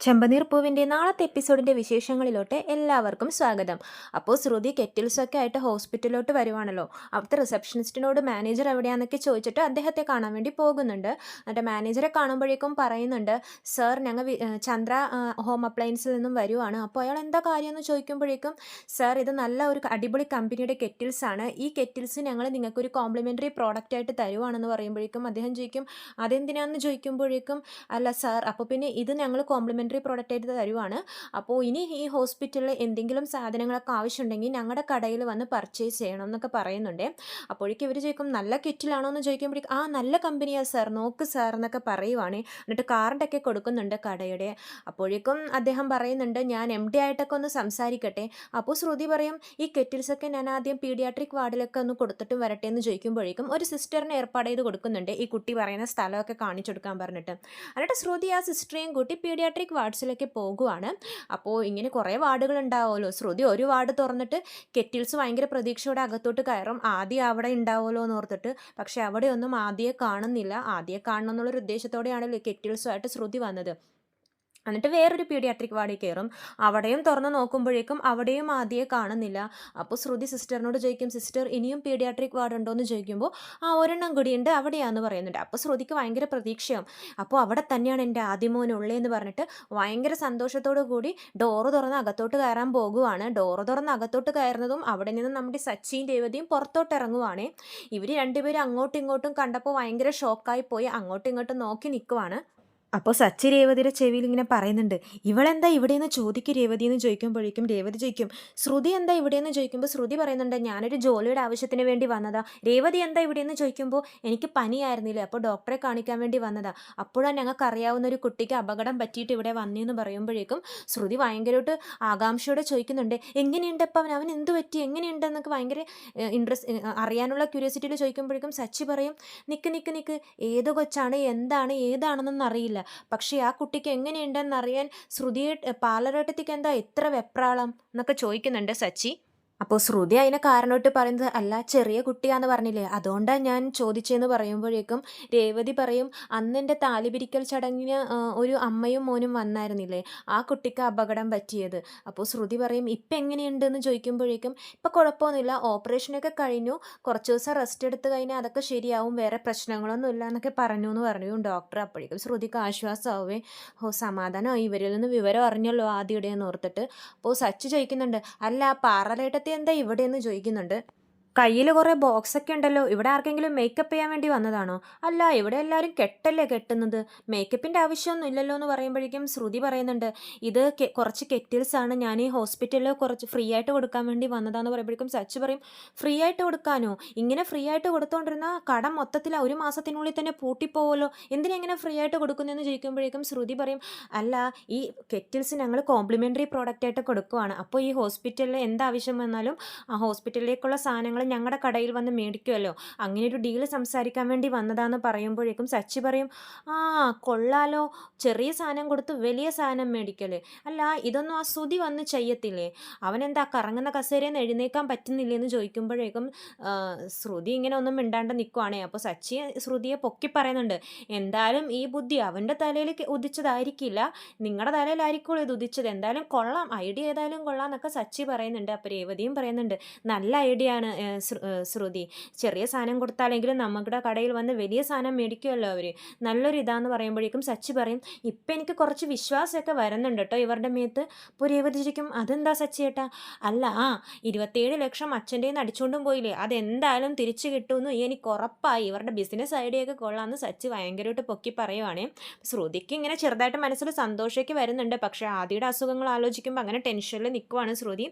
ചെമ്പനീർ പൂവിന്റെ നാളത്തെ എപ്പിസോഡിന്റെ വിശേഷങ്ങളിലോട്ട് എല്ലാവർക്കും സ്വാഗതം. അപ്പോൾ ശ്രുതി കെറ്റിൽസൊക്കെ ആയിട്ട് ഹോസ്പിറ്റലിലോട്ട് വരുവാണല്ലോ. അവിടുത്തെ റിസപ്ഷനിസ്റ്റിനോട് മാനേജർ എവിടെയാണെന്നൊക്കെ ചോദിച്ചിട്ട് അദ്ദേഹത്തെ കാണാൻ വേണ്ടി പോകുന്നുണ്ട്. എന്നിട്ട് മാനേജറെ കാണുമ്പോഴേക്കും പറയുന്നുണ്ട് സർ ഞങ്ങൾ ചന്ദ്ര ഹോം അപ്ലയൻസിൽ നിന്നും വരുവാണ്. അപ്പോൾ അയാൾ എന്താ കാര്യമെന്ന് ചോദിക്കുമ്പോഴേക്കും സർ ഇത് നല്ല ഒരു അടിപൊളി കമ്പനിയുടെ കെറ്റിൽസ് ആണ് ഈ കെറ്റിൽസ് ഞങ്ങൾ നിങ്ങൾക്കൊരു കോംപ്ലിമെന്ററി പ്രോഡക്റ്റ് ആയിട്ട് തരുവാണെന്ന് പറയുമ്പോഴേക്കും അദ്ദേഹം ചോദിക്കും അതെന്തിനാണെന്ന് ചോദിക്കുമ്പോഴേക്കും അല്ല സർ അപ്പോൾ പിന്നെ ഇത് ഞങ്ങൾ കോംപ്ലിമെന്ററി പ്രോഡക്റ്റ് ആയിട്ട് തരുവാണ്. അപ്പോൾ ഇനി ഈ ഹോസ്പിറ്റലിൽ എന്തെങ്കിലും സാധനങ്ങളൊക്കെ ആവശ്യമുണ്ടെങ്കിൽ ഞങ്ങളുടെ കടയിൽ വന്ന് പർച്ചേസ് ചെയ്യണം എന്നൊക്കെ പറയുന്നുണ്ട്. അപ്പോഴേക്കും ഇവർ ചോദിക്കും നല്ല കിറ്റിലാണോ? എന്ന് ചോദിക്കുമ്പോഴേക്കും ആ നല്ല കമ്പനിയാണ് സാർ നോക്ക് സാർ എന്നൊക്കെ പറയുവാണ്. എന്നിട്ട് കാർഡൊക്കെ കൊടുക്കുന്നുണ്ട് കടയുടെ. അപ്പോഴേക്കും അദ്ദേഹം പറയുന്നുണ്ട് ഞാൻ എം ഡി ആയിട്ടൊക്കെ ഒന്ന് സംസാരിക്കട്ടെ. അപ്പോൾ ശ്രുതി പറയും ഈ കെറ്റിൽസൊക്കെ ഞാൻ ആദ്യം പീഡിയാട്രിക് വാർഡിലൊക്കെ ഒന്ന് കൊടുത്തിട്ട് വരട്ടെ എന്ന് ചോദിക്കുമ്പോഴേക്കും ഒരു സിസ്റ്ററിനെ ഏർപ്പാട് ചെയ്ത് കൊടുക്കുന്നുണ്ട് ഈ കുട്ടി പറയുന്ന സ്ഥലമൊക്കെ കാണിച്ചു കൊടുക്കാൻ പറഞ്ഞിട്ട്. എന്നിട്ട് ശ്രുതി ആ സിസ്റ്ററെയും കൂട്ടി പീഡിയാട്രിക് വാർഡ്സിലേക്ക് പോകുവാണ്. അപ്പോൾ ഇങ്ങനെ കുറേ വാർഡുകൾ ഉണ്ടാവുമല്ലോ ശ്രുതി ഒരു വാർഡ് തുറന്നിട്ട് കെറ്റിൽസ് ഭയങ്കര പ്രതീക്ഷയോടെ അകത്തോട്ട് കയറും. ആദ്യം അവിടെ ഉണ്ടാവുമല്ലോ എന്ന് ഓർത്തിട്ട്. പക്ഷേ അവിടെയൊന്നും ആദ്യം കാണുന്നില്ല. ആദ്യം കാണണം എന്നുള്ളൊരു ഉദ്ദേശത്തോടെയാണല്ലോ കെറ്റിൽസുമായിട്ട് ശ്രുതി വന്നത്. എന്നിട്ട് വേറൊരു പീഡിയാട്രിക് വാർഡിൽ കയറും. അവിടെയും തുറന്ന് നോക്കുമ്പോഴേക്കും അവിടെയും ആദ്യമേ കാണുന്നില്ല. അപ്പോൾ ശ്രുതി സിസ്റ്ററിനോട് ചോദിക്കും സിസ്റ്റർ ഇനിയും പീഡിയാട്രിക് വാർഡ് ഉണ്ടോ എന്ന് ചോദിക്കുമ്പോൾ ആ ഒരെണ്ണം കൂടിയുണ്ട് അവിടെയാണെന്ന് പറയുന്നുണ്ട്. അപ്പോൾ ശ്രുതിക്ക് ഭയങ്കര പ്രതീക്ഷയാവും. അപ്പോൾ അവിടെ തന്നെയാണ് എന്റെ ആദ്യമോനുള്ളതെന്ന് പറഞ്ഞിട്ട് ഭയങ്കര സന്തോഷത്തോടു കൂടി ഡോറ് തുറന്ന് അകത്തോട്ട് കയറാൻ പോകുവാണ്. ഡോറ് തുറന്ന് അകത്തോട്ട് കയറുന്നതും അവിടെ നിന്ന് നമ്മുടെ സച്ചിയും രേവതിയും പുറത്തോട്ട് ഇറങ്ങുവാണ്. ഇവർ രണ്ടുപേരും അങ്ങോട്ടും ഇങ്ങോട്ടും കണ്ടപ്പോൾ ഭയങ്കര ഷോക്കായി പോയി അങ്ങോട്ടും ഇങ്ങോട്ടും നോക്കി നിൽക്കുവാണ് അപ്പോൾ സച്ചി രേവതിയുടെ ചെവിയിൽ ഇങ്ങനെ പറയുന്നുണ്ട് ഇവളെന്താ ഇവിടെയെന്ന് ചോദിക്കും രേവതി എന്ന് ചോദിക്കുമ്പോഴേക്കും രേവതി ചോദിക്കും ശ്രുതി എന്താ ഇവിടെയെന്ന് ചോദിക്കുമ്പോൾ ശ്രുതി പറയുന്നുണ്ട് ഞാനൊരു ജോലിയുടെ ആവശ്യത്തിന് വേണ്ടി വന്നതാ രേവതി എന്താ ഇവിടെയെന്ന് ചോദിക്കുമ്പോൾ എനിക്ക് പനിയായിരുന്നില്ല അപ്പോൾ ഡോക്ടറെ കാണിക്കാൻ വേണ്ടി വന്നതാ അപ്പോഴാണ് ഞങ്ങൾക്ക് അറിയാവുന്ന ഒരു കുട്ടിക്ക് അപകടം പറ്റിയിട്ട് ഇവിടെ വന്നെന്ന് പറയുമ്പോഴേക്കും ശ്രുതി ഭയങ്കരമായിട്ട് ആകാംക്ഷയോടെ ചോദിക്കുന്നുണ്ട് എങ്ങനെയുണ്ട് അപ്പം അവൻ അവൻ എന്ത് പറ്റി എങ്ങനെയുണ്ടെന്നൊക്കെ ഭയങ്കര ഇൻട്രസ്റ്റ് അറിയാനുള്ള ക്യൂരിയോസിറ്റിയിൽ ചോദിക്കുമ്പോഴേക്കും സച്ചി പറയും നിക്ക് നിക്ക് നിക്ക് ഏത് കൊച്ചാണ് എന്താണ് ഏതാണെന്നൊന്നും അറിയില്ല പക്ഷേ ആ കുട്ടിക്ക് എങ്ങനെയുണ്ടെന്ന് അറിയാൻ ശ്രുതിയെ പാലരേട്ടത്തിക്ക് എന്താ ഇത്ര വെപ്രാളം എന്നൊക്കെ ചോദിക്കുന്നുണ്ട് സച്ചി. അപ്പോൾ ശ്രുതി അതിനെ കാരണമായിട്ട് പറയുന്നത് അല്ല ചെറിയ കുട്ടിയാന്ന് പറഞ്ഞില്ലേ? അതുകൊണ്ടാണ് ഞാൻ ചോദിച്ചതെന്ന് പറയുമ്പോഴേക്കും രേവതി പറയും അന്ന് എന്റെ താലിപിരിക്കൽ ചടങ്ങിന് ഒരു അമ്മയും മോനും വന്നായിരുന്നില്ലേ? ആ കുട്ടിക്ക് അപകടം പറ്റിയത്. അപ്പോൾ ശ്രുതി പറയും ഇപ്പം എങ്ങനെയുണ്ടെന്ന് ചോദിക്കുമ്പോഴേക്കും ഇപ്പം കുഴപ്പമൊന്നുമില്ല ഓപ്പറേഷനൊക്കെ കഴിഞ്ഞു കുറച്ച് ദിവസം റെസ്റ്റ് എടുത്ത് കഴിഞ്ഞാൽ അതൊക്കെ ശരിയാവും വേറെ പ്രശ്നങ്ങളൊന്നും ഇല്ല എന്നൊക്കെ പറഞ്ഞു എന്ന് പറഞ്ഞു ഡോക്ടർ. അപ്പോഴേക്കും ശ്രുതിക്ക് ആശ്വാസമാവേ ഓ സമാധാനമായി ഇവരിൽ നിന്ന് വിവരം അറിഞ്ഞല്ലോ ആദ്യയുടെ എന്ന് ഓർത്തിട്ട്. അപ്പോൾ സച്ച് ചോദിക്കുന്നുണ്ട് അല്ല പാറലേട്ടത്തി എന്താ ഇവിടെ എന്ന് ചോദിക്കുന്നുണ്ട്. കയ്യിൽ കുറേ ബോക്സ് ഒക്കെ ഉണ്ടല്ലോ. ഇവിടെ ആർക്കെങ്കിലും മേക്കപ്പ് ചെയ്യാൻ വേണ്ടി വന്നതാണോ? അല്ല ഇവിടെ എല്ലാവരും കെട്ടല്ലേ കെട്ടുന്നത്. മേക്കപ്പിന്റെ ആവശ്യമൊന്നും ഇല്ലല്ലോ എന്ന് പറയുമ്പോഴേക്കും ശ്രുതി പറയുന്നുണ്ട് ഇത് കുറച്ച് കെറ്റിൽസ് ആണ്. ഞാൻ ഈ ഹോസ്പിറ്റലിൽ കുറച്ച് ഫ്രീ ആയിട്ട് കൊടുക്കാൻ വേണ്ടി വന്നതാന്ന് പറയുമ്പോഴേക്കും സച്ച് പറയും ഫ്രീ ആയിട്ട് കൊടുക്കാനോ? ഇങ്ങനെ ഫ്രീ ആയിട്ട് കൊടുത്തുകൊണ്ടിരുന്ന കട മൊത്തത്തിൽ ഒരു മാസത്തിനുള്ളിൽ തന്നെ പൂട്ടിപ്പോവല്ലോ എന്തിനാ ഇങ്ങനെ ഫ്രീ ആയിട്ട് കൊടുക്കുന്നതെന്ന് ചോദിക്കുമ്പോഴേക്കും ശ്രുതി പറയും അല്ല ഈ കെറ്റിൽസ് ഞങ്ങൾ കോംപ്ലിമെന്ററി പ്രോഡക്റ്റ് ആയിട്ട് കൊടുക്കുവാണ്. അപ്പോൾ ഈ ഹോസ്പിറ്റലിൽ എന്താവശ്യം വന്നാലും ആ ഹോസ്പിറ്റലിലേക്കുള്ള സാധനങ്ങൾ ഞങ്ങളുടെ കടയിൽ വന്ന് മേടിക്കുമല്ലോ അങ്ങനെ ഒരു ഡീൽ സംസാരിക്കാൻ വേണ്ടി വന്നതാന്ന് പറയുമ്പോഴേക്കും സച്ചി പറയും ആ കൊള്ളാലോ. ചെറിയ സാധനം കൊടുത്ത് വലിയ സാധനം മേടിക്കൽ. അല്ല ഇതൊന്നും ആ സുതി വന്ന് ചെയ്യത്തില്ലേ? അവനെന്താ കറങ്ങുന്ന കസേരയെന്ന് എഴുന്നേക്കാൻ പറ്റുന്നില്ലേ എന്ന് ചോദിക്കുമ്പോഴേക്കും ശ്രുതി ഇങ്ങനെ ഒന്നും മിണ്ടാണ്ട് നിൽക്കുവാണേ അപ്പോൾ സച്ചി ശ്രുതിയെ പൊക്കി പറയുന്നുണ്ട് എന്തായാലും ഈ ബുദ്ധി അവന്റെ തലയിൽ ഉദിച്ചതായിരിക്കില്ല. നിങ്ങളുടെ തലയിലായിരിക്കും ഇത് ഉദിച്ചത്? എന്തായാലും കൊള്ളാം. ഐഡിയ ഏതായാലും കൊള്ളാം എന്നൊക്കെ സച്ചി പറയുന്നുണ്ട്. അപ്പോൾ രേവതിയും പറയുന്നുണ്ട് നല്ല ഐഡിയ ആണ്. ശ്രുതി. ചെറിയ സാധനം കൊടുത്താലെങ്കിലും നമ്മുടെ കടയിൽ വന്ന് വലിയ സാധനം മേടിക്കുമല്ലോ അവർ നല്ലൊരു ഇതാന്ന് പറയുമ്പോഴേക്കും സച്ചി പറയും ഇപ്പം എനിക്ക് കുറച്ച് വിശ്വാസമൊക്കെ വരുന്നുണ്ട് കേട്ടോ ഇവരുടെ മേത്ത്. അപ്പോൾ അതെന്താ സച്ചി ഏട്ടാ? അല്ല ആ ഇരുപത്തേഴ് ലക്ഷം അച്ഛന്റെ നിന്ന് അടിച്ചുകൊണ്ടും പോയില്ലേ. അതെന്തായാലും തിരിച്ചു കിട്ടുമെന്ന് എനിക്ക് ഉറപ്പായി. ഇവരുടെ ബിസിനസ് ഐഡിയ ഒക്കെ കൊള്ളാമെന്ന് സച്ചി ഭയങ്കരമായിട്ട് പൊക്കി പറയുവാണേ. ശ്രുതിക്ക് ഇങ്ങനെ ചെറുതായിട്ട് മനസ്സിൽ സന്തോഷമൊക്കെ വരുന്നുണ്ട്. പക്ഷേ ആദ്യയുടെ അസുഖങ്ങൾ ആലോചിക്കുമ്പോൾ അങ്ങനെ ടെൻഷനിൽ നിൽക്കുവാണ് ശ്രുതി.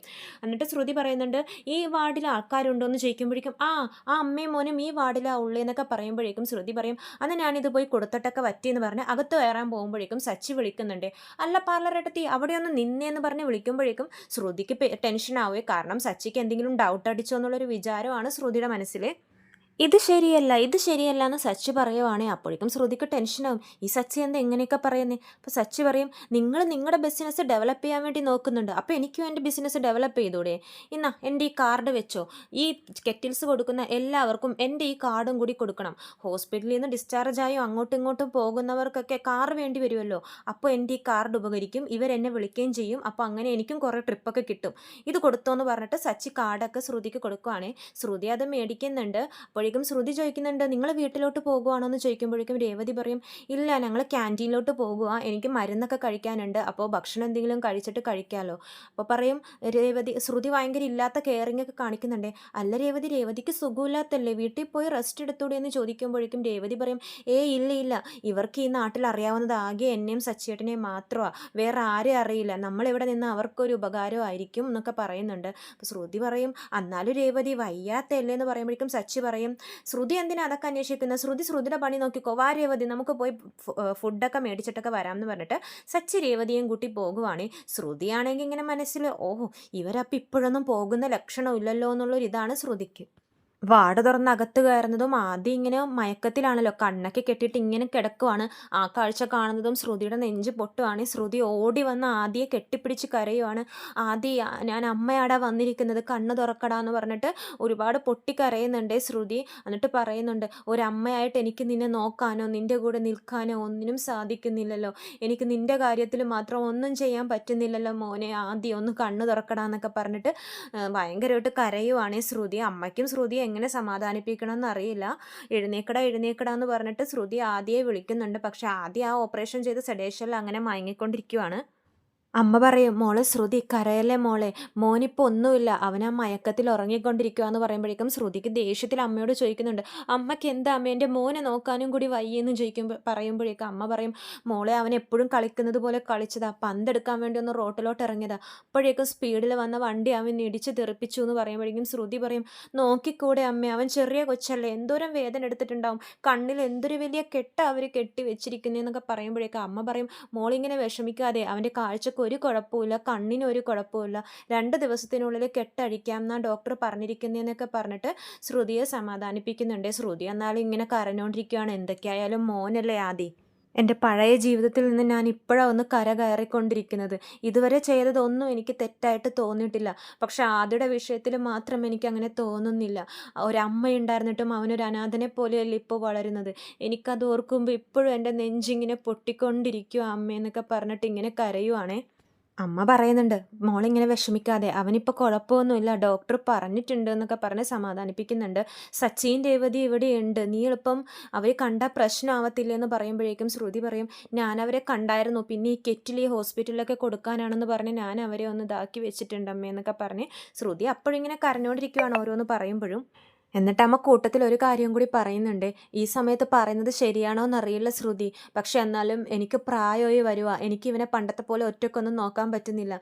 എന്നിട്ട് ശ്രുതി പറയുന്നുണ്ട് ഈ വാർഡിൽ ആൾക്കാരുണ്ടോ? എന്ന് ചോദിക്കുമ്പോഴേക്കും ആ ആ അമ്മയും മോനും ഈ വാർഡിലാണ് ഉള്ളതെന്നൊക്കെ പറയുമ്പോഴേക്കും ശ്രുതി പറയും അന്ന് ഞാനിത് പോയി കൊടുത്തിട്ടൊക്കെ പറ്റിയെന്ന് പറഞ്ഞ് അകത്ത് കയറാൻ പോകുമ്പോഴേക്കും സച്ചി വിളിക്കുന്നുണ്ട്. അല്ല പാർലറെടുത്തി അവിടെ ഒന്ന് നിന്നേന്ന് പറഞ്ഞ് വിളിക്കുമ്പോഴേക്കും ശ്രുതിക്ക് ടെൻഷൻ ആവുകയെ കാരണം സച്ചിക്ക് എന്തെങ്കിലും ഡൗട്ട് അടിച്ചോ എന്നുള്ളൊരു വിചാരമാണ് ശ്രുതിയുടെ മനസ്സിൽ ഇത് ശരിയല്ല ഇത് ശരിയല്ല എന്ന് സച്ചി പറയുവാണേ അപ്പോഴേക്കും ശ്രുതിക്ക് ടെൻഷനാവും. ഈ സച്ചി എന്താ എങ്ങനെയൊക്കെ പറയുന്നത് അപ്പോൾ സച്ചി പറയും നിങ്ങൾ നിങ്ങളുടെ ബിസിനസ് ഡെവലപ്പ് ചെയ്യാൻ വേണ്ടി നോക്കുന്നുണ്ട്. അപ്പോൾ എനിക്കും എന്റെ ബിസിനസ് ഡെവലപ്പ് ചെയ്തൂടെ? ഇന്നാ എന്റെ ഈ കാർഡ് വെച്ചോ? ഈ കെറ്റിൽസ് കൊടുക്കുന്ന എല്ലാവർക്കും എന്റെ ഈ കാർഡും കൂടി കൊടുക്കണം. ഹോസ്പിറ്റലിൽ നിന്ന് ഡിസ്ചാർജ് ആയോ അങ്ങോട്ടും ഇങ്ങോട്ടും പോകുന്നവർക്കൊക്കെ കാർ വേണ്ടി വരുമല്ലോ? അപ്പോൾ എന്റെ ഈ കാർഡ് ഉപകരിക്കും ഇവരെന്നെ വിളിക്കുകയും ചെയ്യും. അപ്പോൾ അങ്ങനെ എനിക്കും കുറേ ട്രിപ്പൊക്കെ കിട്ടും. ഇത് കൊടുത്തോ എന്ന് പറഞ്ഞിട്ട് സച്ചി കാർഡൊക്കെ ശ്രുതിക്ക് കൊടുക്കുവാണേ. ശ്രുതി അത് മേടിക്കുന്നുണ്ട്. അപ്പോഴേക്കും ശ്രുതി ചോദിക്കുന്നുണ്ട് നിങ്ങൾ വീട്ടിലോട്ട് പോകുവാണോ? എന്ന് ചോദിക്കുമ്പോഴേക്കും രേവതി പറയും ഇല്ല ഞങ്ങൾ ക്യാന്റീനിലോട്ട് പോകുക എനിക്ക് മരുന്നൊക്കെ കഴിക്കാനുണ്ട് അപ്പോൾ ഭക്ഷണം എന്തെങ്കിലും കഴിച്ചിട്ട് കഴിക്കാമല്ലോ അപ്പോൾ പറയും രേവതി ശ്രുതി ഭയങ്കര ഇല്ലാത്ത കെയറിംഗ് ഒക്കെ കാണിക്കുന്നുണ്ട്. അല്ല രേവതി രേവതിക്ക് സുഖമില്ലാത്തല്ലേ വീട്ടിൽ പോയി റെസ്റ്റ് എടുത്തൂടെ? എന്ന് ചോദിക്കുമ്പോഴേക്കും രേവതി പറയും ഏ ഇല്ല ഇല്ല ഇവർക്ക് ഈ നാട്ടിൽ അറിയാവുന്നത് ആകെ എന്നെയും സച്ചേട്ടനെയും മാത്രമാണ് വേറെ ആരെയും അറിയില്ല നമ്മളിവിടെ നിന്ന് അവർക്കൊരു ഉപകാരമായിരിക്കും എന്നൊക്കെ പറയുന്നുണ്ട്. അപ്പോൾ ശ്രുതി പറയും എന്നാലും രേവതി വയ്യാത്തല്ലേ എന്ന് പറയുമ്പോഴേക്കും സച്ചി പറയും ശ്രുതി എന്തിനാ അതൊക്കെ അന്വേഷിക്കുന്നത്? ശ്രുതി ശ്രുതിയുടെ പണി നോക്കിക്കോ. വാ രേവതി നമുക്ക് പോയി ഫുഡൊക്കെ മേടിച്ചിട്ടൊക്കെ വരാമെന്ന് പറഞ്ഞിട്ട് സച്ചി രേവതിയും കൂട്ടി പോകുവാണ്. ശ്രുതിയാണെങ്കിൽ ഇങ്ങനെ മനസ്സിൽ ഓഹോ ഇവരപ്പം ഇപ്പോഴൊന്നും പോകുന്ന ലക്ഷണമില്ലല്ലോ എന്നുള്ളൊരു ഇതാണ് ശ്രുതിക്ക്. വാട തുറന്ന് അകത്ത് കയറുന്നതും ആദ്യം ഇങ്ങനെ മയക്കത്തിലാണല്ലോ. കണ്ണൊക്കെ കെട്ടിയിട്ട് ഇങ്ങനെ കിടക്കുവാണ്. ആ കാഴ്ച കാണുന്നതും ശ്രുതിയുടെ നെഞ്ച് പൊട്ടുവാണ്. ശ്രുതി ഓടി വന്ന് ആദ്യം കെട്ടിപ്പിടിച്ച് കരയുവാണ്. ആദ്യ ഞാൻ അമ്മയാടാ വന്നിരിക്കുന്നത്. കണ്ണ് തുറക്കടാ എന്ന് പറഞ്ഞിട്ട് ഒരുപാട് പൊട്ടിക്കരയുന്നുണ്ട് ശ്രുതി. എന്നിട്ട് പറയുന്നുണ്ട് ഒരമ്മയായിട്ട് എനിക്ക് നിന്നെ നോക്കാനോ നിന്റെ കൂടെ നിൽക്കാനോ ഒന്നിനും സാധിക്കുന്നില്ലല്ലോ. എനിക്ക് നിന്റെ കാര്യത്തിൽ മാത്രം ഒന്നും ചെയ്യാൻ പറ്റുന്നില്ലല്ലോ മോനെ. ആദ്യം ഒന്ന് കണ്ണ് തുറക്കടാന്നൊക്കെ പറഞ്ഞിട്ട് ഭയങ്കരമായിട്ട് കരയുവാണ് ശ്രുതി. അമ്മയ്ക്കും ശ്രുതി എങ്ങനെ സമാധാനിപ്പിക്കണമെന്ന് അറിയില്ല. എഴുന്നേക്കട എഴുന്നേക്കട എന്ന് പറഞ്ഞിട്ട് ശ്രുതി ആദ്യയെ വിളിക്കുന്നുണ്ട്. പക്ഷെ ആദ്യം ആ ഓപ്പറേഷൻ ചെയ്ത് സെഡേഷനിൽ അങ്ങനെ മയങ്ങിക്കൊണ്ടിരിക്കുവാണ്. അമ്മ പറയും മോളെ ശ്രുതി കരയല്ലേ മോളെ? മോനിപ്പോൾ ഒന്നുമില്ല. അവൻ ആ മയക്കത്തിൽ ഉറങ്ങിക്കൊണ്ടിരിക്കുക എന്ന് പറയുമ്പോഴേക്കും ശ്രുതിക്ക് ദേഷ്യത്തിൽ അമ്മയോട് ചോദിക്കുന്നുണ്ട് അമ്മയ്ക്ക് എന്താ അമ്മ? എന്റെ മോനെ നോക്കാനും കൂടി വയ്യെന്ന് ചോദിക്കുമ്പോൾ പറയുമ്പോഴേക്കും അമ്മ പറയും മോളെ അവൻ എപ്പോഴും കളിക്കുന്നത് പോലെ കളിച്ചതാ. പന്തെടുക്കാൻ വേണ്ടി ഒന്ന് റോട്ടിലോട്ട് ഇറങ്ങിയതാ. അപ്പോഴേക്കും സ്പീഡിൽ വന്ന വണ്ടി അവൻ ഇടിച്ച് തെറിപ്പിച്ചു എന്ന് പറയുമ്പോഴേക്കും ശ്രുതി പറയും നോക്കിക്കൂടെ അമ്മ അവൻ ചെറിയ കൊച്ചല്ലേ. എന്തോരം വേദന എടുത്തിട്ടുണ്ടാവും. കണ്ണിൽ എന്തൊരു വലിയ കെട്ട അവർ കെട്ടി വെച്ചിരിക്കുന്നതെന്നൊക്കെ പറയുമ്പോഴേക്കും അമ്മ പറയും മോളിങ്ങനെ വിഷമിക്കാതെ അവന്റെ കാഴ്ചക്ക് ഒരു കുഴപ്പമില്ല കണ്ണിനൊരു കുഴപ്പമില്ല രണ്ട് ദിവസത്തിനുള്ളിൽ കെട്ടഴിക്കാം എന്നാണ് ഡോക്ടർ പറഞ്ഞിരിക്കുന്നതെന്നൊക്കെ പറഞ്ഞിട്ട് ശ്രുതിയെ സമാധാനിപ്പിക്കുന്നുണ്ട്. ശ്രുതി എന്നാലും ഇങ്ങനെ കരഞ്ഞുകൊണ്ടിരിക്കുകയാണ് എന്തൊക്കെയായാലും മോനല്ലേ ആദി. എന്റെ പഴയ ജീവിതത്തിൽ നിന്ന് ഞാൻ ഇപ്പോഴാണ് ഒന്ന് കര കയറിക്കൊണ്ടിരിക്കുന്നത്. ഇതുവരെ ചെയ്തതൊന്നും എനിക്ക് തെറ്റായിട്ട് തോന്നിയിട്ടില്ല. പക്ഷെ ആദ്യയുടെ വിഷയത്തിൽ മാത്രം എനിക്ക് അങ്ങനെ തോന്നുന്നില്ല. ഒരമ്മ ഉണ്ടായിരുന്നിട്ടും അവനൊരു അനാഥനെ പോലെയല്ല ഇപ്പോൾ വളരുന്നത്. എനിക്കത് ഓർക്കുമ്പോൾ ഇപ്പോഴും എന്റെ നെഞ്ചിങ്ങനെ പൊട്ടിക്കൊണ്ടിരിക്കുക അമ്മയെന്നൊക്കെ പറഞ്ഞിട്ട് ഇങ്ങനെ കരയുവാണേ. അമ്മ പറയുന്നുണ്ട് മോളിങ്ങനെ വിഷമിക്കാതെ അവനിപ്പോൾ കുഴപ്പമൊന്നുമില്ല ഡോക്ടർ പറഞ്ഞിട്ടുണ്ട് എന്നൊക്കെ പറഞ്ഞ് സമാധാനിപ്പിക്കുന്നുണ്ട്. സച്ചിൻ രേവതി ഇവിടെയുണ്ട്. നീ എളുപ്പം അവർ കണ്ട പ്രശ്നമാവത്തില്ല എന്ന് പറയുമ്പോഴേക്കും ശ്രുതി പറയും ഞാൻ അവരെ കണ്ടായിരുന്നു. പിന്നെ ഈ കെറ്റിൽ ഈ ഹോസ്പിറ്റലിലൊക്കെ കൊടുക്കാനാണെന്ന് പറഞ്ഞ് ഞാൻ അവരെ ഒന്ന് ഇതാക്കി വെച്ചിട്ടുണ്ട് അമ്മയെന്നൊക്കെ പറഞ്ഞ് ശ്രുതി അപ്പോഴിങ്ങനെ കരഞ്ഞുകൊണ്ടിരിക്കുകയാണ് ഓരോന്ന് പറയുമ്പോഴും. എന്നിട്ട് അമ്മ കൂട്ടത്തിൽ ഒരു കാര്യം കൂടി പറയുന്നുണ്ട്. ഈ സമയത്ത് പറയുന്നത് ശരിയാണോ എന്നറിയില്ല ശ്രുതി. പക്ഷെ എന്നാലും എനിക്ക് പ്രായമായി വരുക എനിക്ക് ഇവനെ പണ്ടത്തെ പോലെ ഒറ്റക്കൊന്നും നോക്കാൻ പറ്റുന്നില്ല.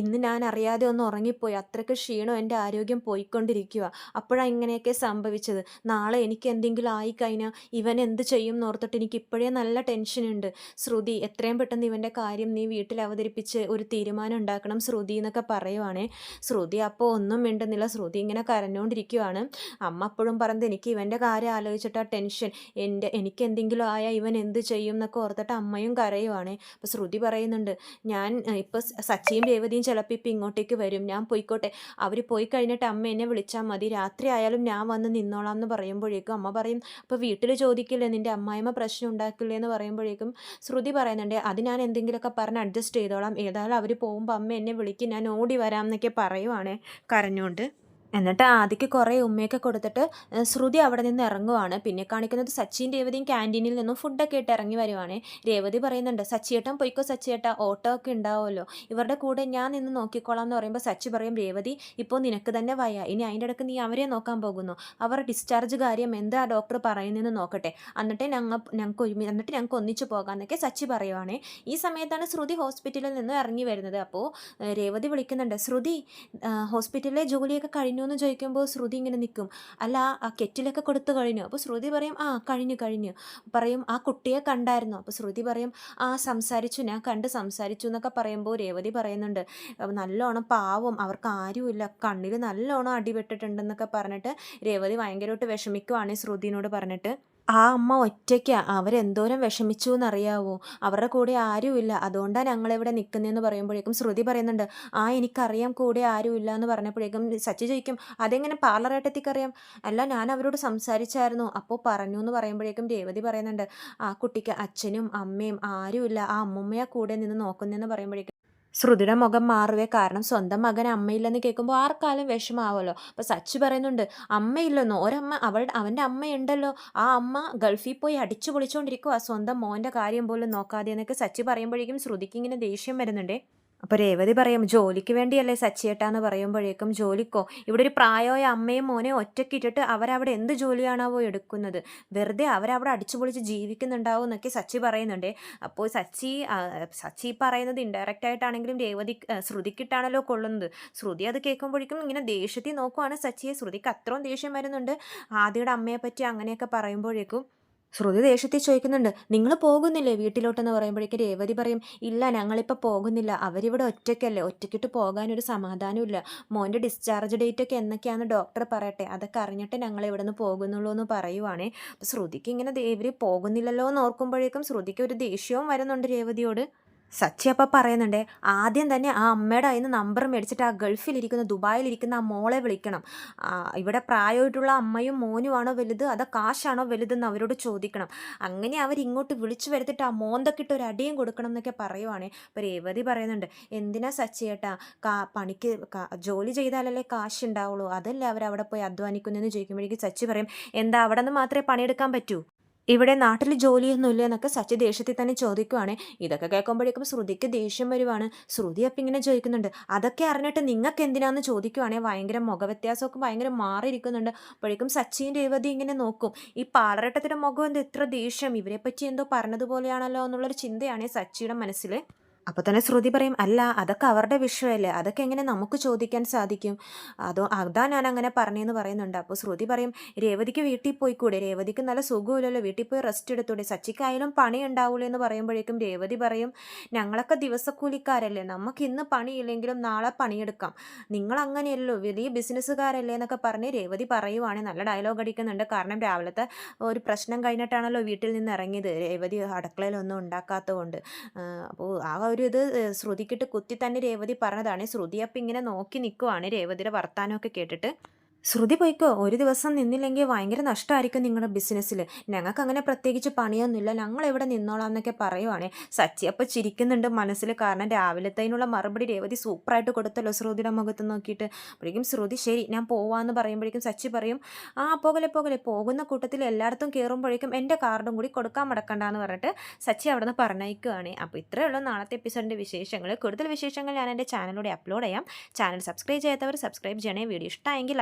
ഇന്ന് ഞാൻ അറിയാതെ ഒന്ന് ഉറങ്ങിപ്പോയി. അത്രയ്ക്ക് ക്ഷീണം എന്റെ ആരോഗ്യം പോയിക്കൊണ്ടിരിക്കുക അപ്പോഴാണ് ഇങ്ങനെയൊക്കെ സംഭവിച്ചത്. നാളെ എനിക്ക് എന്തെങ്കിലും ആയിക്കഴിഞ്ഞാൽ ഇവൻ എന്ത് ചെയ്യും എന്നോർത്തിട്ട് എനിക്ക് ഇപ്പോഴേ നല്ല ടെൻഷനുണ്ട് ശ്രുതി എത്രയും പെട്ടെന്ന് ഇവന്റെ കാര്യം നീ വീട്ടിൽ അവതരിപ്പിച്ച് ഒരു തീരുമാനം ഉണ്ടാക്കണം ശ്രുതി എന്നൊക്കെ പറയുവാണേ. ശ്രുതി അപ്പോൾ ഒന്നും മിണ്ടുന്നില്ല. ശ്രുതി ഇങ്ങനെ കരഞ്ഞുകൊണ്ടിരിക്കുവാണ്. അമ്മ അപ്പോഴും പറഞ്ഞത് എനിക്ക് ഇവന്റെ കാര്യം ആലോചിച്ചിട്ട് ആ ടെൻഷൻ. എന്റെ എനിക്ക് എന്തെങ്കിലും ആയാൽ ഇവൻ എന്ത് ചെയ്യും എന്നൊക്കെ ഓർത്തിട്ട് അമ്മയും കരയുവാണേ. അപ്പോൾ ശ്രുതി പറയുന്നുണ്ട് ഞാൻ ഇപ്പോൾ സച്ചിയും രേവതിയും ചിലപ്പോൾ ഇപ്പോൾ ഇങ്ങോട്ടേക്ക് വരും. ഞാൻ പോയിക്കോട്ടെ. അവർ പോയി കഴിഞ്ഞിട്ട് അമ്മ എന്നെ വിളിച്ചാൽ മതി. രാത്രി ആയാലും ഞാൻ വന്ന് നിന്നോളാം എന്ന് പറയുമ്പോഴേക്കും അമ്മ പറയും അപ്പോൾ വീട്ടിൽ ചോദിക്കില്ലേ? നിന്റെ അമ്മായിമ്മ പ്രശ്നം ഉണ്ടാക്കില്ലേ? എന്ന് പറയുമ്പോഴേക്കും ശ്രുതി പറയുന്നുണ്ട് അത് ഞാൻ എന്തെങ്കിലുമൊക്കെ പറഞ്ഞ് അഡ്ജസ്റ്റ് ചെയ്തോളാം. ഏതായാലും അവർ പോകുമ്പോൾ അമ്മ എന്നെ വിളിക്കും. ഞാൻ ഓടി വരാം എന്നൊക്കെ പറയുവാണേ കരഞ്ഞുകൊണ്ട് എന്നിട്ട് ആദിക്ക് കുറേ ഉമ്മയൊക്കെ കൊടുത്തിട്ട് ശ്രുതി അവിടെ നിന്ന് ഇറങ്ങുവാണ്. പിന്നെ കാണിക്കുന്നത് സച്ചിൻ രേവതിയും ക്യാന്റീനിൽ നിന്നും ഫുഡൊക്കെ ഇട്ട് ഇറങ്ങി വരുവാണ്. രേവതി പറയുന്നുണ്ട് സച്ചിയേട്ടൻ പൊയ്ക്കോ സച്ചിയേട്ടാ ഓട്ടോ ഒക്കെ ഉണ്ടാവുമല്ലോ. ഇവരുടെ കൂടെ ഞാൻ നിന്ന് നോക്കിക്കോളാം എന്ന് പറയുമ്പോൾ സച്ചി പറയും രേവതി ഇപ്പോൾ നിനക്ക് തന്നെ വയ്യ. ഇനി അതിന്റെ ഇടയ്ക്ക് നീ അവരെ നോക്കാൻ പോകുന്നു. അവർ ഡിസ്ചാർജ് കാര്യം എന്താ ഡോക്ടർ പറയുന്നതെന്ന് നോക്കട്ടെ. എന്നിട്ടേ ഞങ്ങൾ ഞങ്ങൾക്ക് ഒരുമി എന്നിട്ട് ഞങ്ങൾക്ക് ഒന്നിച്ചു പോകാം എന്നൊക്കെ സച്ചി പറയുവാണേ. ഈ സമയത്താണ് ശ്രുതി ഹോസ്പിറ്റലിൽ നിന്ന് ഇറങ്ങി വരുന്നത്. അപ്പോൾ രേവതി വിളിക്കുന്നുണ്ട് ശ്രുതി ഹോസ്പിറ്റലിലെ ജോലിയൊക്കെ കഴിഞ്ഞു കഴിഞ്ഞു എന്ന് ചോദിക്കുമ്പോൾ ശ്രുതി ഇങ്ങനെ നിൽക്കും അല്ല ആ കെറ്റിലൊക്കെ കൊടുത്തു കഴിഞ്ഞു. അപ്പോൾ ശ്രുതി പറയും ആ കഴിഞ്ഞു കഴിഞ്ഞു. പറയും ആ കുട്ടിയെ കണ്ടായിരുന്നു. അപ്പോൾ ശ്രുതി പറയും ആ സംസാരിച്ചു ഞാൻ കണ്ട് സംസാരിച്ചു എന്നൊക്കെ പറയുമ്പോൾ രേവതി പറയുന്നുണ്ട്. നല്ലോണം പാവം അവർക്ക് ആരുമില്ല. കണ്ണിൽ നല്ലോണം അടിപെട്ടിട്ടുണ്ടെന്നൊക്കെ പറഞ്ഞിട്ട് രേവതി ഭയങ്കരമായിട്ട് വിഷമിക്കുവാണ് ശ്രുതിനോട് പറഞ്ഞിട്ട്. ആ അമ്മ ഒറ്റയ്ക്കാ. അവരെന്തോരം വിഷമിച്ചു എന്നറിയാവോ അവരുടെ കൂടെ ആരുമില്ല. അതുകൊണ്ടാണ് ഞങ്ങളിവിടെ നിൽക്കുന്നതെന്ന് പറയുമ്പോഴേക്കും ശ്രുതി പറയുന്നുണ്ട് ആ എനിക്കറിയാം കൂടെ ആരുമില്ല എന്ന് പറഞ്ഞപ്പോഴേക്കും സച്ചി ചോദിക്കും അതെങ്ങനെ പാർലറേട്ടത്തിക്കറിയാം അല്ല ഞാൻ അവരോട് സംസാരിച്ചായിരുന്നു. അപ്പോൾ പറഞ്ഞു എന്ന് പറയുമ്പോഴേക്കും രേവതി പറയുന്നുണ്ട് ആ കുട്ടിക്ക് അച്ഛനും അമ്മയും ആരുമില്ല. ആ അമ്മുമ്മയാ കൂടെ നിന്ന് നോക്കുന്നതെന്ന് പറയുമ്പോഴേക്കും ശ്രുതിയുടെ മുഖം മാറുവേ കാരണം സ്വന്തം മകൻ അമ്മയില്ലെന്ന് കേൾക്കുമ്പോൾ ആർക്കാലും വിഷമാവല്ലോ അപ്പോൾ സച്ചി പറയുന്നുണ്ട് അമ്മയില്ലെന്നോ? ഒരമ്മ അവളുടെ അവന്റെ അമ്മയുണ്ടല്ലോ. ആ അമ്മ ഗൾഫിൽ പോയി അടിച്ചു പൊളിച്ചുകൊണ്ടിരിക്കുക സ്വന്തം മോന്റെ കാര്യം പോലും നോക്കാതെ എന്നൊക്കെ സച്ചി പറയുമ്പോഴേക്കും ശ്രുതിക്ക് ഇങ്ങനെ ദേഷ്യം വരുന്നുണ്ടേ. അപ്പോൾ രേവതി പറയും ജോലിക്ക് വേണ്ടിയല്ലേ സച്ചിയേട്ടാന്ന് പറയുമ്പോഴേക്കും ജോലിക്കോ ഇവിടെ ഒരു പ്രായമായ അമ്മയും മോനെ ഒറ്റക്കിട്ടിട്ട് അവരവിടെ എന്ത് ജോലിയാണാവോ എടുക്കുന്നത്? വെറുതെ അവരവിടെ അടിച്ചു പൊളിച്ച് ജീവിക്കുന്നുണ്ടാവും എന്നൊക്കെ സച്ചി പറയുന്നുണ്ട്. അപ്പോൾ സച്ചി സച്ചി പറയുന്നത് ഇൻഡയറക്റ്റ് ആയിട്ടാണെങ്കിലും രേവതി ശ്രുതിക്കിട്ടാണല്ലോ കൊള്ളുന്നത്. ശ്രുതി അത് കേൾക്കുമ്പോഴേക്കും ഇങ്ങനെ ദേഷ്യത്തിൽ നോക്കുവാണ് സച്ചിയെ. ശ്രുതിക്ക് അത്രയും ദേഷ്യം വരുന്നുണ്ട്. ആദ്യയുടെ അമ്മയെ പറ്റി അങ്ങനെയൊക്കെ പറയുമ്പോഴേക്കും ശ്രുതി ദേഷ്യത്തിൽ ചോദിക്കുന്നുണ്ട് നിങ്ങൾ പോകുന്നില്ലേ വീട്ടിലോട്ടെന്ന് പറയുമ്പോഴേക്കും രേവതി പറയും ഇല്ല ഞങ്ങളിപ്പോൾ പോകുന്നില്ല അവരിവിടെ ഒറ്റയ്ക്കല്ലേ ഒറ്റയ്ക്കിട്ട് പോകാനൊരു സമാധാനമില്ല മോന്റെ ഡിസ്ചാർജ് ഡേറ്റ് ഒക്കെ എന്നൊക്കെയാണെന്ന് ഡോക്ടർ പറയട്ടെ അതൊക്കെ അറിഞ്ഞിട്ട് ഞങ്ങൾ ഇവിടെ നിന്ന് പോകുന്നുള്ളൂ എന്ന് പറയുവാണേ. ശ്രുതിക്ക് ഇങ്ങനെ ഇവർ പോകുന്നില്ലല്ലോ എന്ന് ഓർക്കുമ്പോഴേക്കും ശ്രുതിക്ക് ഒരു ദേഷ്യവും വരുന്നുണ്ട് രേവതിയോട്. സച്ചി അപ്പം പറയുന്നുണ്ടേ ആദ്യം തന്നെ ആ അമ്മയുടെ അതിന് നമ്പർ മേടിച്ചിട്ട് ആ ഗൾഫിലിരിക്കുന്ന ദുബായിലിരിക്കുന്ന ആ മോളെ വിളിക്കണം. ഇവിടെ പ്രായമായിട്ടുള്ള അമ്മയും മോനുമാണോ വലുത്? അതോ കാശാണോ വലുതെന്ന് അവരോട് ചോദിക്കണം. അങ്ങനെ അവരിങ്ങോട്ട് വിളിച്ചു വരുത്തിട്ട് ആ മോന്തക്കിട്ട് ഒരു അടിയും കൊടുക്കണം എന്നൊക്കെ പറയുവാണേ. അപ്പോൾ രേവതി പറയുന്നുണ്ട് എന്തിനാ സച്ചി ഏട്ടാ? കാ പണിക്ക് ജോലി ചെയ്താലല്ലേ കാശ് ഉണ്ടാവുള്ളൂ അതല്ലേ അവിടെ പോയി അധ്വാനിക്കുന്നതെന്ന് ചോദിക്കുമ്പോഴേക്കും സച്ചി പറയും എന്താ അവിടെ നിന്ന് മാത്രമേ പണിയെടുക്കാൻ പറ്റൂ? ഇവിടെ നാട്ടിൽ ജോലിയൊന്നുമില്ല എന്നൊക്കെ സച്ചി ദേഷ്യത്തിൽ തന്നെ ചോദിക്കുവാണ്. ഇതൊക്കെ കേൾക്കുമ്പോഴേക്കും ശ്രുതിക്ക് ദേഷ്യം വരുവാണ്. ശ്രുതി അപ്പം ഇങ്ങനെ ചോദിക്കുന്നുണ്ട്. അതൊക്കെ അറിഞ്ഞിട്ട് നിങ്ങൾക്ക് എന്തിനാന്ന് ചോദിക്കുവാണെങ്കിൽ ഭയങ്കര മുഖവ്യത്യാസമൊക്കെ ഭയങ്കര മാറിയിരിക്കുന്നുണ്ട്. അപ്പോഴേക്കും സച്ചിൻ രേവതി ഇങ്ങനെ നോക്കും. ഈ പാളറട്ടത്തിന്റെ മുഖം എന്ത് ഇത്ര ദേഷ്യം? ഇവരെപ്പറ്റി പറ്റി എന്തോ പറഞ്ഞതുപോലെയാണല്ലോ എന്നുള്ളൊരു ചിന്തയാണ് സച്ചിയുടെ മനസ്സിൽ അപ്പോൾ തന്നെ ശ്രുതി പറയും അല്ല അതൊക്കെ അവരുടെ വിഷയമല്ലേ? അതൊക്കെ എങ്ങനെ നമുക്ക് ചോദിക്കാൻ സാധിക്കും? അതോ അതാ ഞാൻ അങ്ങനെ പറഞ്ഞെന്ന് പറയുന്നുണ്ട്. അപ്പോൾ ശ്രുതി പറയും രേവതിക്ക് വീട്ടിൽ പോയിക്കൂടെ? രേവതിക്ക് നല്ല സുഖമില്ലല്ലോ. വീട്ടിൽ പോയി റെസ്റ്റ് എടുത്തൂടെ? സച്ചിക്കായാലും പണി ഉണ്ടാവൂലേ? എന്ന് പറയുമ്പോഴേക്കും രേവതി പറയും ഞങ്ങളൊക്കെ ദിവസക്കൂലിക്കാരല്ലേ. നമുക്ക് ഇന്ന് പണിയില്ലെങ്കിലും നാളെ പണിയെടുക്കാം. നിങ്ങൾ അങ്ങനെയല്ലോ വലിയ ബിസിനസ്സുകാരല്ലേ എന്നൊക്കെ പറഞ്ഞ് രേവതി പറയുവാണെങ്കിൽ നല്ല ഡയലോഗ് അടിക്കുന്നുണ്ട്. കാരണം രാവിലത്തെ ഒരു പ്രശ്നം കഴിഞ്ഞിട്ടാണല്ലോ വീട്ടിൽ നിന്ന് ഇറങ്ങിയത്. രേവതി അടുക്കളയിലൊന്നും ഉണ്ടാക്കാത്തതുകൊണ്ട്. അപ്പോൾ ആ ഒരു ഇത് ശ്രുതിക്കിട്ട് കുത്തി തന്നെ രേവതി പറഞ്ഞതാണ്. ശ്രുതി അപ്പം ഇങ്ങനെ നോക്കി നിൽക്കുവാണ് രേവതിയുടെ വർത്താനമൊക്കെ കേട്ടിട്ട്. ശ്രുതി പോയിക്കോ ഒരു ദിവസം നിന്നില്ലെങ്കിൽ ഭയങ്കര നഷ്ടമായിരിക്കും നിങ്ങളുടെ ബിസിനസ്സിൽ ഞങ്ങൾക്ക് അങ്ങനെ പ്രത്യേകിച്ച് പണിയൊന്നുമില്ല. ഞങ്ങൾ എവിടെ നിന്നോളാം എന്നൊക്കെ പറയുവാണേ. സച്ചി അപ്പോൾ ചിരിക്കുന്നുണ്ട് മനസ്സിൽ കാരണം രാവിലത്തേനുള്ള മറുപടി രേവതി സൂപ്പറായിട്ട് കൊടുത്തല്ലോ ശ്രുതിയുടെ മുഖത്ത് നോക്കിയിട്ട്. അപ്പോഴേക്കും ശ്രുതി ശരി ഞാൻ പോവാന്ന് പറയുമ്പോഴേക്കും സച്ചി പറയും ആ പോകലെ പോകലെ പോകുന്ന കൂട്ടത്തിൽ എല്ലായിടത്തും കയറുമ്പോഴേക്കും എന്റെ കാർഡും കൂടി കൊടുക്കാൻ മടക്കണ്ടെന്ന് പറഞ്ഞിട്ട് സച്ചി അവിടെ നിന്ന് പറഞ്ഞയക്കുകയാണ് അപ്പോൾ ഇത്രയേ ഉള്ളൂ നാളത്തെ എപ്പിസോഡിന്റെ വിശേഷങ്ങൾ കൂടുതൽ വിശേഷങ്ങൾ ഞാൻ എന്റെ ചാനലിലൂടെ അപ്ലോഡ് ചെയ്യാം. ചാനൽ സബ്സ്ക്രൈബ് ചെയ്യാത്തവർ സബ്സ്ക്രൈബ് ചെയ്യണേ. വീഡിയോ ഇഷ്ടമായെങ്കിൽ